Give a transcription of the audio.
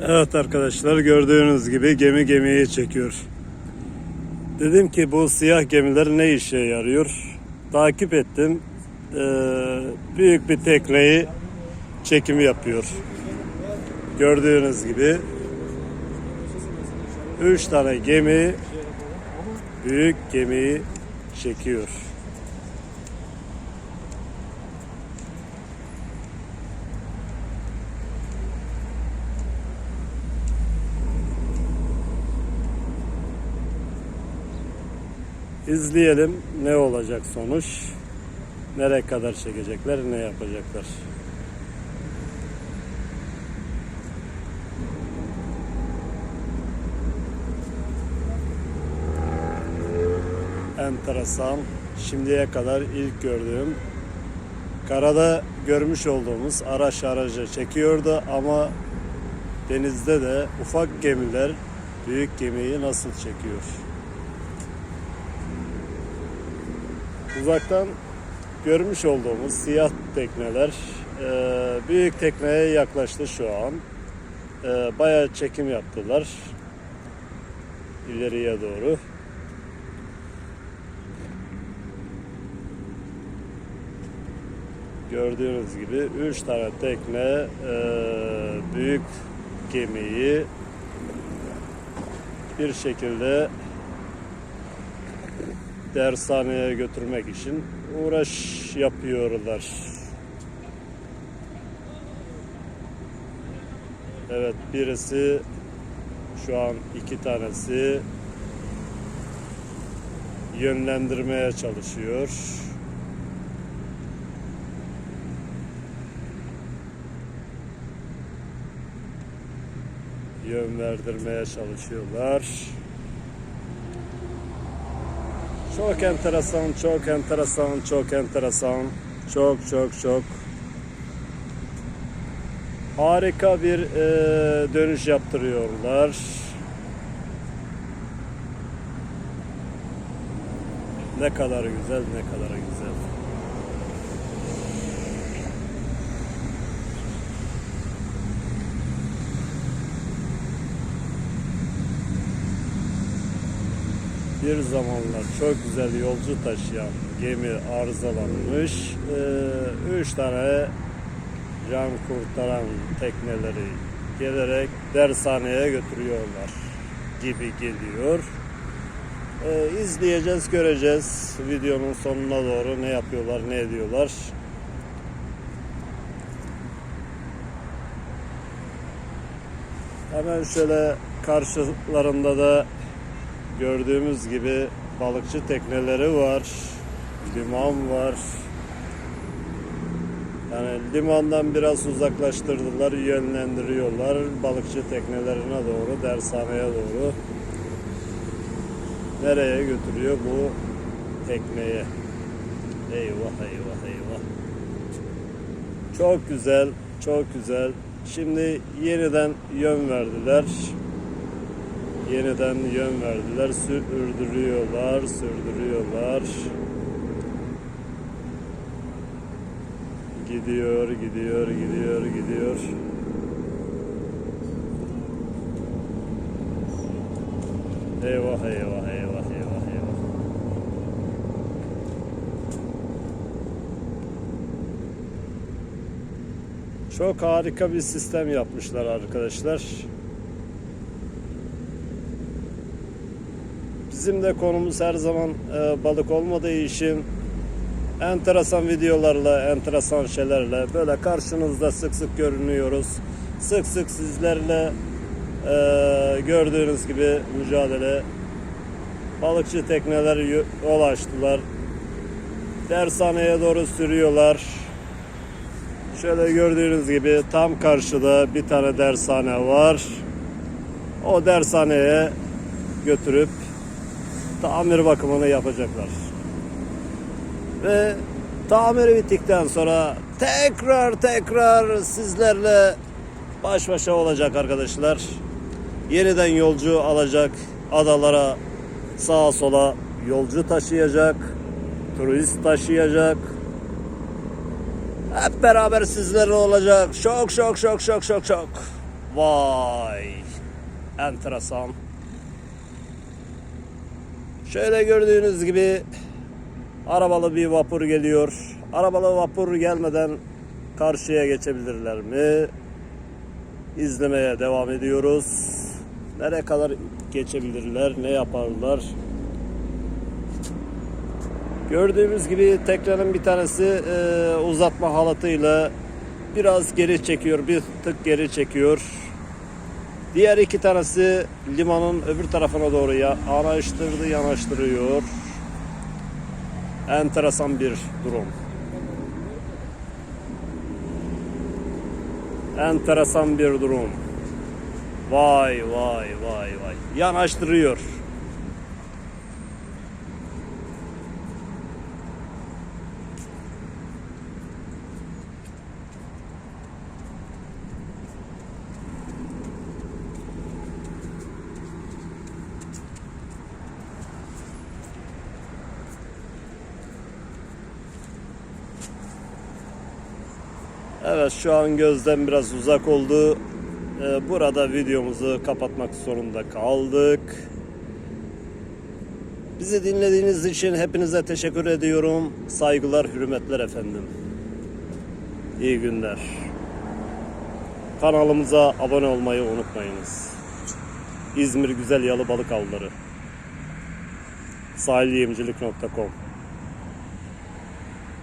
Evet arkadaşlar gördüğünüz gibi gemi gemiyi çekiyor. Dedim ki bu siyah gemiler ne işe yarıyor? Takip ettim. Ee, büyük bir tekneyi çekimi yapıyor. Gördüğünüz gibi 3 tane gemi büyük gemiyi çekiyor. İzleyelim ne olacak sonuç. Nereye kadar çekecekler, ne yapacaklar. Enteresan. Şimdiye kadar ilk gördüğüm karada görmüş olduğumuz araç aracı çekiyordu ama denizde de ufak gemiler büyük gemiyi nasıl çekiyor? Uzaktan görmüş olduğumuz siyah tekneler e, büyük tekneye yaklaştı şu an. E, bayağı çekim yaptılar ileriye doğru. Gördüğünüz gibi 3 tane tekne e, büyük gemiyi bir şekilde dershaneye götürmek için uğraş yapıyorlar. Evet birisi şu an iki tanesi yönlendirmeye çalışıyor. Yön verdirmeye çalışıyorlar. Çok enteresan, çok enteresan, çok enteresan. Çok çok çok. Harika bir e, dönüş yaptırıyorlar. Ne kadar güzel, ne kadar güzel. Bir zamanlar çok güzel yolcu taşıyan gemi arızalanmış. Ee, üç tane can kurtaran tekneleri gelerek dershaneye götürüyorlar gibi geliyor. Ee, izleyeceğiz, göreceğiz videonun sonuna doğru ne yapıyorlar, ne ediyorlar. Hemen şöyle karşılarında da gördüğümüz gibi balıkçı tekneleri var. Liman var. Yani limandan biraz uzaklaştırdılar, yönlendiriyorlar balıkçı teknelerine doğru, dershaneye doğru. Nereye götürüyor bu tekneye? Eyvah eyvah eyvah. Çok güzel, çok güzel. Şimdi yeniden yön verdiler yeniden yön verdiler. Sürdürüyorlar, sürdürüyorlar. Gidiyor, gidiyor, gidiyor, gidiyor. Eyvah, eyvah, eyvah, eyvah, eyvah. Çok harika bir sistem yapmışlar arkadaşlar. Bizim de konumuz her zaman e, balık olmadığı için enteresan videolarla, enteresan şeylerle böyle karşınızda sık sık görünüyoruz. Sık sık sizlerle e, gördüğünüz gibi mücadele. Balıkçı tekneler yol açtılar. Dershaneye doğru sürüyorlar. Şöyle gördüğünüz gibi tam karşıda bir tane dershane var. O dershaneye götürüp tamir bakımını yapacaklar. Ve tamiri bittikten sonra tekrar tekrar sizlerle baş başa olacak arkadaşlar. Yeniden yolcu alacak adalara sağa sola yolcu taşıyacak, turist taşıyacak. Hep beraber sizlerle olacak. Şok şok şok şok şok şok. Vay. Enteresan. Şöyle gördüğünüz gibi arabalı bir vapur geliyor. Arabalı vapur gelmeden karşıya geçebilirler mi? İzlemeye devam ediyoruz. Nereye kadar geçebilirler? Ne yaparlar? Gördüğümüz gibi teknenin bir tanesi e, uzatma halatıyla biraz geri çekiyor, bir tık geri çekiyor. Diğer iki tanesi limanın öbür tarafına doğru ya, yanaştırdı, yanaştırıyor. Enteresan bir durum. Enteresan bir durum. Vay vay vay vay. Yanaştırıyor. Evet şu an gözden biraz uzak oldu. Ee, Burada videomuzu kapatmak zorunda kaldık. Bizi dinlediğiniz için hepinize teşekkür ediyorum. Saygılar, hürmetler efendim. İyi günler. Kanalımıza abone olmayı unutmayınız. İzmir Güzel Yalı Balık Avları. sahiliyemcilik.com